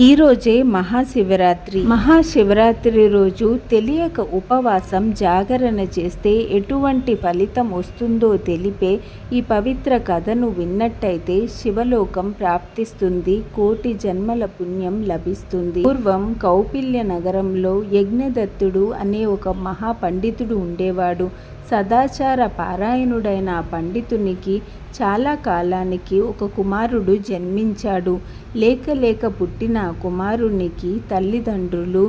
ఈరోజే మహాశివరాత్రి. మహాశివరాత్రి రోజు తెలియక ఉపవాసం జాగరణ చేస్తే ఎటువంటి ఫలితం వస్తుందో తెలిపే ఈ పవిత్ర కథను విన్నట్టయితే శివలోకం ప్రాప్తిస్తుంది కోటి జన్మల పుణ్యం లభిస్తుంది. పూర్వం కౌపిల్య నగరంలో యజ్ఞదత్తుడు అనే ఒక మహా పండితుడు ఉండేవాడు. సదాచార పారాయణుడైన ఆ పండితునికి చాలా కాలానికి ఒక కుమారుడు జన్మించాడు. లేక లేక పుట్టిన కుమారునికి తల్లిదండ్రులు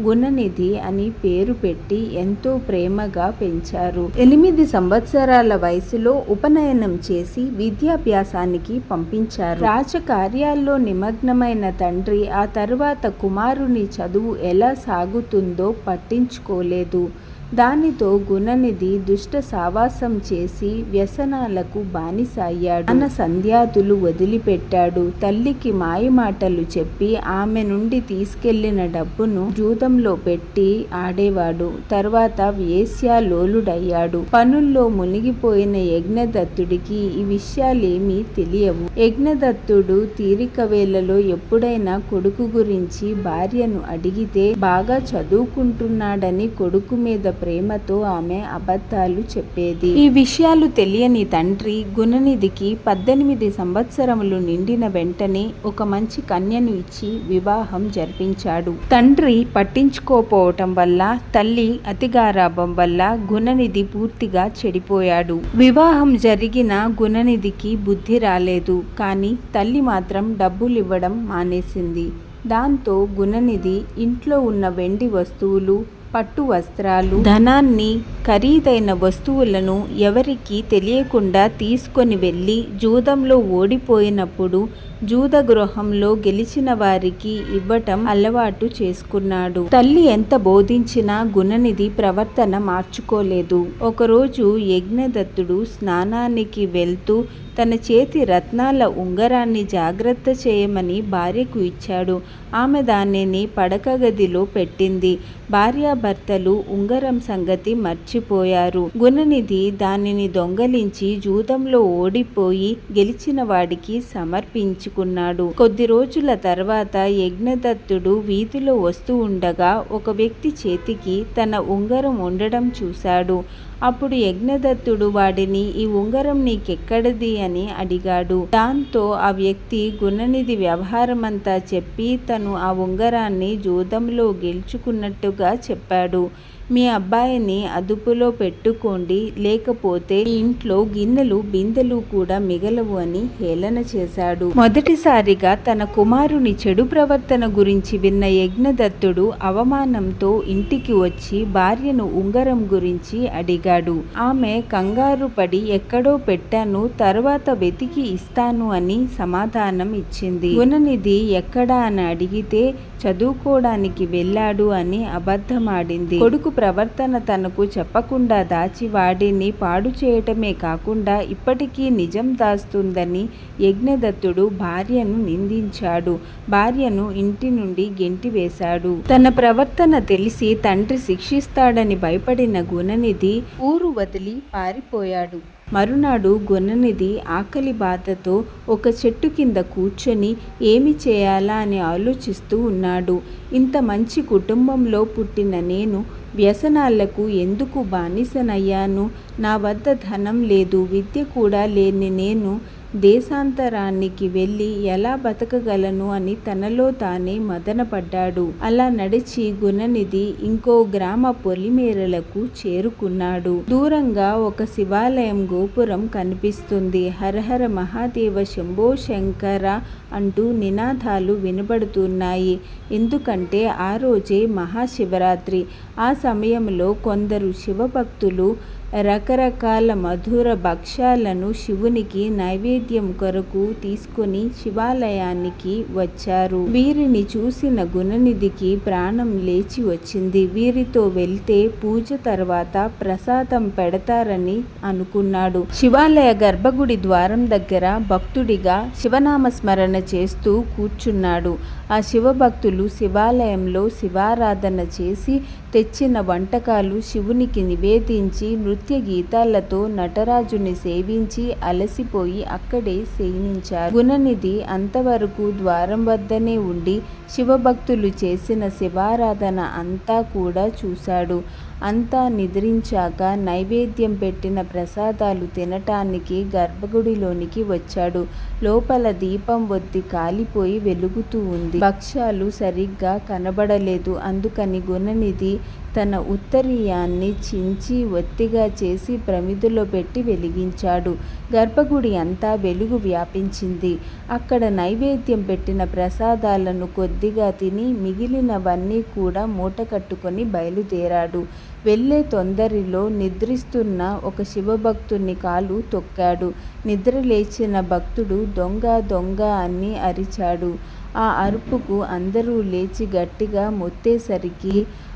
గుణనిధి అని పేరు పెట్టి ఎంతో ప్రేమగా పెంచారు. ఎనిమిది సంవత్సరాల వయసులో ఉపనయనం చేసి విద్యాభ్యాసానికి పంపించారు. రాజకార్యాల్లో నిమగ్నమైన తండ్రి ఆ తర్వాత కుమారుని చదువు ఎలా సాగుతుందో పట్టించుకోలేదు. దానితో గుణనిధి దుష్ట సావాసం చేసి వ్యసనాలకు బానిసయ్యాడు. తన సంధ్యాతులు వదిలిపెట్టాడు. తల్లికి మాయమాటలు చెప్పి ఆమె నుండి తీసుకెళ్ళిన డబ్బును జూదంలో పెట్టి ఆడేవాడు. తర్వాత వేశ్యాలోలుడయ్యాడు పనుల్లో మునిగిపోయిన యజ్ఞదత్తుడికి ఈ విషయాలేమీ తెలియవు. యజ్ఞదత్తుడు తీరిక వేళలో ఎప్పుడైనా కొడుకు గురించి భార్యను అడిగితే బాగా చదువుకుంటున్నాడని కొడుకు మీద ప్రేమతో ఆమె అబద్ధాలు చెప్పేది. ఈ విషయాలు తెలియని తండ్రి గుణనిధికి పద్దెనిమిది సంవత్సరములు నిండిన వెంటనే ఒక మంచి కన్యను ఇచ్చి వివాహం జరిపించాడు. తండ్రి పట్టించుకోపోవటం వల్ల తల్లి అతిగారాభం వల్ల గుణనిధి పూర్తిగా చెడిపోయాడు. వివాహం జరిగిన గుణనిధికి బుద్ధి రాలేదు కానీ తల్లి మాత్రం డబ్బులు ఇవ్వడం మానేసింది. దాంతో గుణనిధి ఇంట్లో ఉన్న వెండి వస్తువులు పట్టు వస్త్రాలు ధనాన్ని ఖరీదైన వస్తువులను ఎవరికి తెలియకుండా తీసుకొని వెళ్ళి జూదంలో ఓడిపోయినప్పుడు జూద గృహంలో గెలిచిన వారికి ఇవ్వటం అలవాటు చేసుకున్నాడు. తల్లి ఎంత బోధించినా గుణనిధి ప్రవర్తన మార్చుకోలేదు. ఒకరోజు యజ్ఞదత్తుడు స్నానానికి వెళ్తూ తన చేతి రత్నాల ఉంగరాన్ని జాగ్రత్త చేయమని భార్యకు ఇచ్చాడు. ఆమె దానిని పడక గదిలో పెట్టింది. భార్యాభర్తలు ఉంగరం సంగతి మర్చిపోయారు. గుణనిధి దానిని దొంగలించి జూదంలో ఓడిపోయి గెలిచిన వాడికి సమర్పించుకున్నాడు. కొద్ది రోజుల తర్వాత యజ్ఞదత్తుడు వీధిలో వస్తూ ఉండగా ఒక వ్యక్తి చేతికి తన ఉంగరం ఉండడం చూశాడు. అప్పుడు యజ్ఞదత్తుడు వాడిని ఈ ఉంగరం నీకెక్కడిది? అని అడిగాడు. దాంతో ఆ వ్యక్తి గుణనిధి వ్యవహారమంతా చెప్పి తను ఆ ఉంగరాన్ని జూదంలో గెలుచుకున్నట్టుగా చెప్పాడు. మీ అబ్బాయిని అదుపులో పెట్టుకోండి. లేకపోతే ఇంట్లో గిన్నెలు బిందెలు కూడా మిగలవు అని హేళన చేశాడు. మొదటిసారిగా తన కుమారుని చెడు ప్రవర్తన గురించి విన్న యజ్ఞదత్తుడు అవమానంతో ఇంటికి వచ్చి భార్యను ఉంగరం గురించి అడిగాడు. ఆమె కంగారు పడి ఎక్కడో పెట్టాను తర్వాత వెతికి ఇస్తాను అని సమాధానం ఇచ్చింది. గుణనిధి ఎక్కడా? అని అడిగితే చదువుకోవడానికి వెళ్ళాడు అని అబద్ధమాడింది. కొడుకు ప్రవర్తన తనకు చెప్పకుండా దాచి వాడిని పాడు చేయటమే కాకుండా ఇప్పటికీ నిజం దాస్తుందని యజ్ఞదత్తుడు భార్యను నిందించాడు. భార్యను ఇంటి నుండి గెంటివేశాడు తన ప్రవర్తన తెలిసి తండ్రి శిక్షిస్తాడని భయపడిన గుణనిధి ఊరు వదిలి పారిపోయాడు. మరునాడు గుణనిధి ఆకలి బాధతో ఒక చెట్టు కింద కూర్చొని ఏమి చేయాలా అని ఆలోచిస్తూ ఉన్నాడు. ఇంత మంచి కుటుంబంలో పుట్టిన నేను వ్యసనాలకు ఎందుకు బానిసనయ్యాను? నా వద్ద ధనం లేదు విద్య కూడా లేని నేను దేశాంతరానికి వెళ్ళి ఎలా బతకగలను అని తనలో తానే మదనపడ్డాడు. అలా నడిచి గుణనిధి ఇంకో గ్రామ పొలిమేరలకు చేరుకున్నాడు. దూరంగా ఒక శివాలయం గోపురం కనిపిస్తుంది. హరహర మహాదేవ శంభో శంకర అంటూ నినాదాలు వినబడుతున్నాయి. ఎందుకంటే ఆ రోజే మహాశివరాత్రి. ఆ సమయంలో కొందరు శివభక్తులు రకరకాల మధుర భక్ష్యాలను శివునికి నైవేద్యం కొరకు తీసుకొని శివాలయానికి వచ్చారు. వీరిని చూసిన గుణనిధికి ప్రాణం లేచి వచ్చింది. వీరితో వెళ్తే పూజ తర్వాత ప్రసాదం పెడతారని అనుకున్నాడు. శివాలయ గర్భగుడి ద్వారం దగ్గర భక్తుడిగా శివనామస్మరణ చేస్తూ కూర్చున్నాడు. ఆ శివభక్తులు శివాలయంలో శివారాధన చేసి తెచ్చిన వంటకాలు శివునికి నివేదించి నృత్య నృత్య గీతాలతో నటరాజుని సేవించి అలసిపోయి అక్కడే శయనించారు గుణనిధి అంతవరకు ద్వారం వద్దనే ఉండి శివభక్తులు చేసిన శివారాధన అంతా కూడా చూశాడు. అంతా నిద్రించాక నైవేద్యం పెట్టిన ప్రసాదాలు తినటానికి గర్భగుడిలోనికి వచ్చాడు. లోపల దీపం ఒత్తి కాలిపోయి వెలుగుతూ ఉంది. భక్ష్యాలు సరిగ్గా కనబడలేదు. అందుకని గుణనిధి తన ఉత్తరీయాన్ని చించి ఒత్తిగా చేసి ప్రమిదిలో పెట్టి వెలిగించాడు. గర్భగుడి అంతా వెలుగు వ్యాపించింది. అక్కడ నైవేద్యం పెట్టిన ప్రసాదాలను కొద్దిగా తిని మిగిలినవన్నీ కూడా మూట కట్టుకొని బయలుదేరాడు. వెళ్ళే తొందరిలో నిద్రిస్తున్న ఒక శివభక్తుని కాలు తొక్కాడు. నిద్ర లేచిన భక్తుడు దొంగ దొంగ అని అరిచాడు. ఆ అరుపుకు అందరూ లేచి గట్టిగా మొత్తేసరికి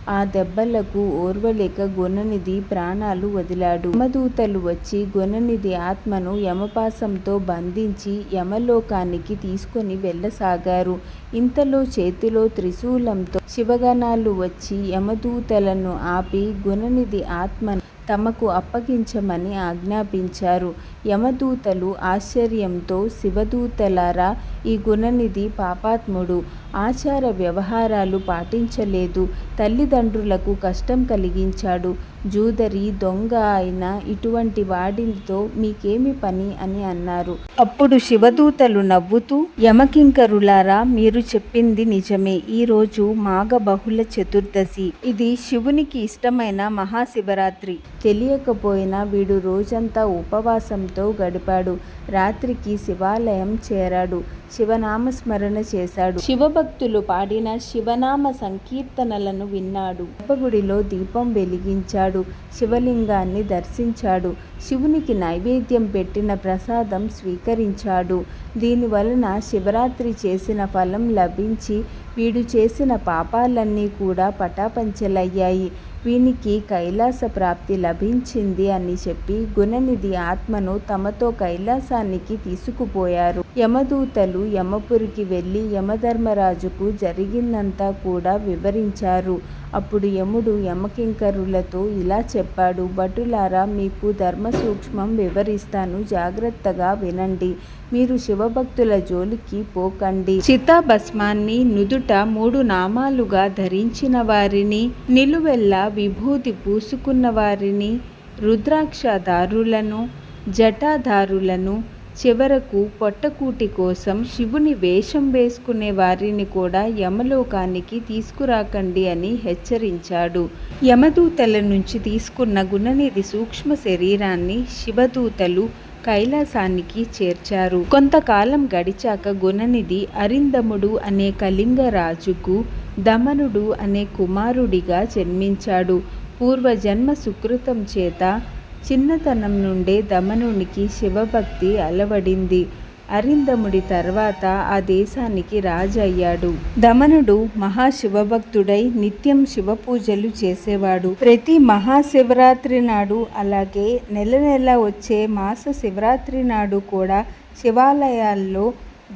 ఆ దెబ్బలకు ఓర్వలేక గుణనిధి ప్రాణాలు వదిలాడు. యమదూతలు వచ్చి గుణనిధి ఆత్మను యమపాసంతో బంధించి యమలోకానికి తీసుకొని వెళ్ళసాగారు. ఇంతలో చేతిలో త్రిశూలంతో శివగణాలు వచ్చి యమదూతలను ఆపి గుణనిధి ఆత్మను తమకు అప్పగించమని ఆజ్ఞాపించారు. యమదూతలు ఆశ్చర్యంతో శివదూతలారా ఈ గుణనిధి పాపాత్ముడు. ఆచార వ్యవహారాలు పాటించలేదు. తల్లిదండ్రులకు కష్టం కలిగించాడు. జూదరి దొంగ అయిన ఇటువంటి వాడితో మీకేమి పని అని అన్నారు. అప్పుడు శివదూతలు నవ్వుతూ యమకింకరులారా మీరు చెప్పింది నిజమే. ఈరోజు మాఘ బహుళ చతుర్దశి. ఇది శివునికి ఇష్టమైన మహాశివరాత్రి. తెలియకపోయినా వీడు రోజంతా ఉపవాసంతో గడిపాడు. రాత్రికి శివాలయం చేరాడు. శివనామస్మరణ చేశాడు. శివభక్తులు పాడిన శివనామ సంకీర్తనలను విన్నాడు. గర్భగుడిలో దీపం వెలిగించాడు. శివలింగాన్ని దర్శించాడు. శివునికి నైవేద్యం పెట్టిన ప్రసాదం స్వీకరించాడు. దీనివలన శివరాత్రి చేసిన ఫలం లభించి వీడు చేసిన పాపాలన్నీ కూడా పటాపంచలయ్యాయి. వీనికి కైలాస ప్రాప్తి లభించింది అని చెప్పి గుణనిధి ఆత్మను తమతో కైలాసానికి తీసుకుపోయారు. యమదూతలు యమపురికి వెళ్ళి యమధర్మరాజుకు జరిగిందంతా కూడా వివరించారు. అప్పుడు యముడు యమకింకరులతో ఇలా చెప్పాడు భటులారా మీకు ధర్మ సూక్ష్మం వివరిస్తాను. జాగ్రత్తగా వినండి. మీరు శివభక్తుల జోలికి పోకండి. చితాభస్మాన్ని నుదుట మూడు నామాలుగా ధరించిన వారిని నిలువెల్లా విభూతి పూసుకున్న వారిని రుద్రాక్షదారులను జటాదారులను చివరకు పొట్టకూటి కోసం శివుని వేషం వేసుకునే వారిని కూడా యమలోకానికి తీసుకురాకండి అని హెచ్చరించాడు. యమదూతల నుంచి తీసుకున్న గుణనిధి సూక్ష్మ శరీరాన్ని శివదూతలు కైలాసానికి చేర్చారు. కొంతకాలం గడిచాక గుణనిధి అరిందముడు అనే కళింగ రాజుకు దమనుడు అనే కుమారుడిగా జన్మించాడు. పూర్వజన్మ సుకృతం చేత చిన్నతనం నుండే దమనునికి శివభక్తి అలవడింది. అరిందముడి తర్వాత ఆ దేశానికి రాజు అయ్యాడు దమనుడు మహాశివభక్తుడై నిత్యం శివపూజలు చేసేవాడు. ప్రతి మహాశివరాత్రి నాడు అలాగే నెల నెల వచ్చే మాస శివరాత్రి నాడు కూడా శివాలయాల్లో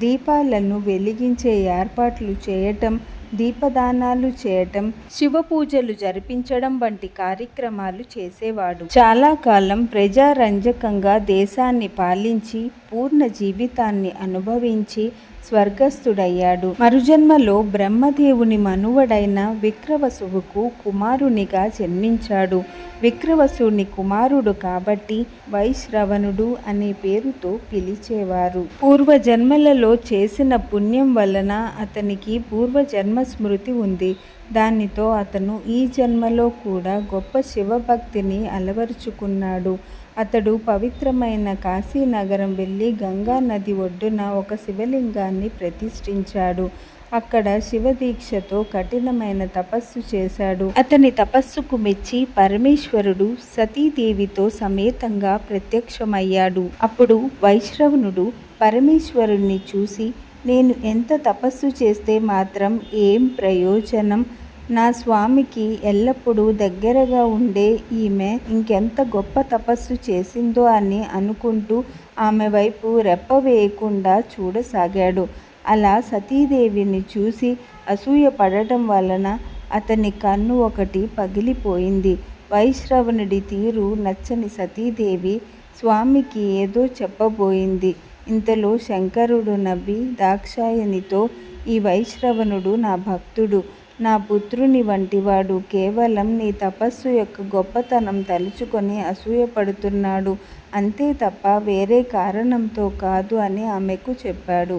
దీపాలను వెలిగించే ఏర్పాట్లు చేయటం దీపదానాలు చేయటం శివ పూజలు జరిపించడం వంటి కార్యక్రమాలు చేసేవాడు. చాలా కాలం ప్రజారంజకంగా దేశాన్ని పాలించి పూర్ణ జీవితాన్ని అనుభవించి స్వర్గస్థుడయ్యాడు. మరుజన్మలో బ్రహ్మదేవుని మనువడైన విక్రవసువుకు కుమారునిగా జన్మించాడు. విక్రవసుని కుమారుడు కాబట్టి వైశ్రవణుడు అనే పేరుతో పిలిచేవారు. పూర్వజన్మలలో చేసిన పుణ్యం వలన అతనికి పూర్వజన్మ స్మృతి ఉంది. దానితో అతను ఈ జన్మలో కూడా గొప్ప శివభక్తిని అలవరుచుకున్నాడు. అతడు పవిత్రమైన కాశీనగరం వెళ్ళి గంగా నది ఒడ్డున ఒక శివలింగాన్ని ప్రతిష్ఠించాడు. అక్కడ శివదీక్షతో కఠినమైన తపస్సు చేశాడు. అతని తపస్సుకు మెచ్చి పరమేశ్వరుడు సతీదేవితో సమేతంగా ప్రత్యక్షమయ్యాడు. అప్పుడు వైష్ణవునుడు పరమేశ్వరుణ్ణి చూసి నేను ఎంత తపస్సు చేస్తే మాత్రం ఏం ప్రయోజనం? నా స్వామికి ఎల్లప్పుడూ దగ్గరగా ఉండే ఈమె ఇంకెంత గొప్ప తపస్సు చేసిందో అని అనుకుంటూ ఆమె వైపు రెప్ప వేయకుండా చూడసాగాడు అలా సతీదేవిని చూసి అసూయ పడటం వలన అతని కన్ను ఒకటి పగిలిపోయింది వైశ్రవణుడి తీరు నచ్చని సతీదేవి స్వామికి ఏదో చెప్పబోయింది. ఇంతలో శంకరుడు నవ్వి దాక్షాయనితో ఈ వైశ్రవణుడు నా భక్తుడు. నా పుత్రుని వంటివాడు. కేవలం నీ తపస్సు యొక్క గొప్పతనం తలుచుకొని అసూయపడుతున్నాడు అంతే తప్ప వేరే కారణంతో కాదు అని ఆమెకు చెప్పాడు.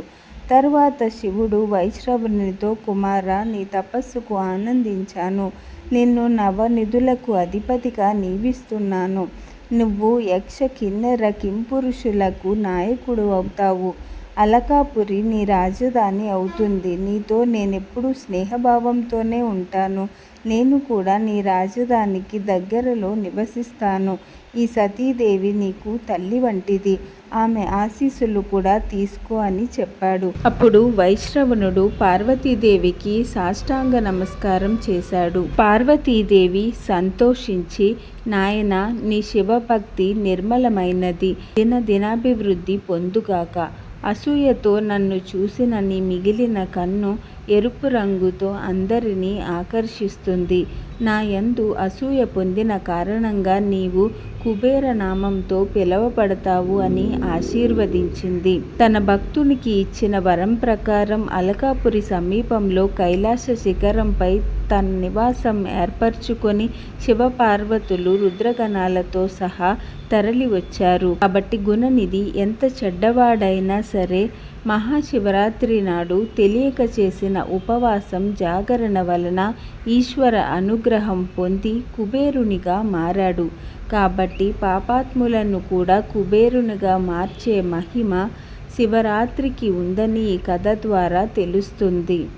తరువాత శివుడు వైశ్రవునితో కుమారా! నీ తపస్సుకు ఆనందించాను. నిన్ను నవనిధులకు అధిపతిగా నియమిస్తున్నాను. నువ్వు యక్ష కిన్నెర కింపురుషులకు నాయకుడు అవుతావు. అలకాపురి నీ రాజధాని అవుతుంది. నీతో నేనెప్పుడూ స్నేహభావంతోనే ఉంటాను. నేను కూడా నీ రాజధానికి దగ్గరలో నివసిస్తాను. ఈ సతీదేవి నీకు తల్లి వంటిది. ఆమె ఆశీస్సులు కూడా తీసుకో అని చెప్పాడు. అప్పుడు వైశ్రవణుడు పార్వతీదేవికి సాష్టాంగ నమస్కారం చేశాడు. పార్వతీదేవి సంతోషించి నాయన నీ శివభక్తి నిర్మలమైనది. దినదినాభివృద్ధి పొందుగాక. అసూయతో నన్ను చూసిన నీ మిగిలిన కన్ను ఎరుపు రంగుతో అందరినీ ఆకర్షిస్తుంది. నా యందు అసూయ పొందిన కారణంగా నీవు కుబేర నామంతో పిలవబడతావు అని ఆశీర్వదించింది. తన భక్తునికి ఇచ్చిన వరం ప్రకారం అలకాపురి సమీపంలో కైలాస శిఖరంపై తన నివాసం ఏర్పరచుకొని శివపార్వతులు రుద్రగణాలతో సహా తరలివచ్చారు. కాబట్టి గుణనిధి ఎంత చెడ్డవాడైనా సరే మహాశివరాత్రి నాడు తెలియక చేసిన ఉపవాసం జాగరణ వలన ఈశ్వర అనుగ్రహం పొంది కుబేరునిగా మారాడు. కాబట్టి పాపాత్ములను కూడా కుబేరునిగా మార్చే మహిమ శివరాత్రికి ఉందని ఈ కథ ద్వారా తెలుస్తుంది.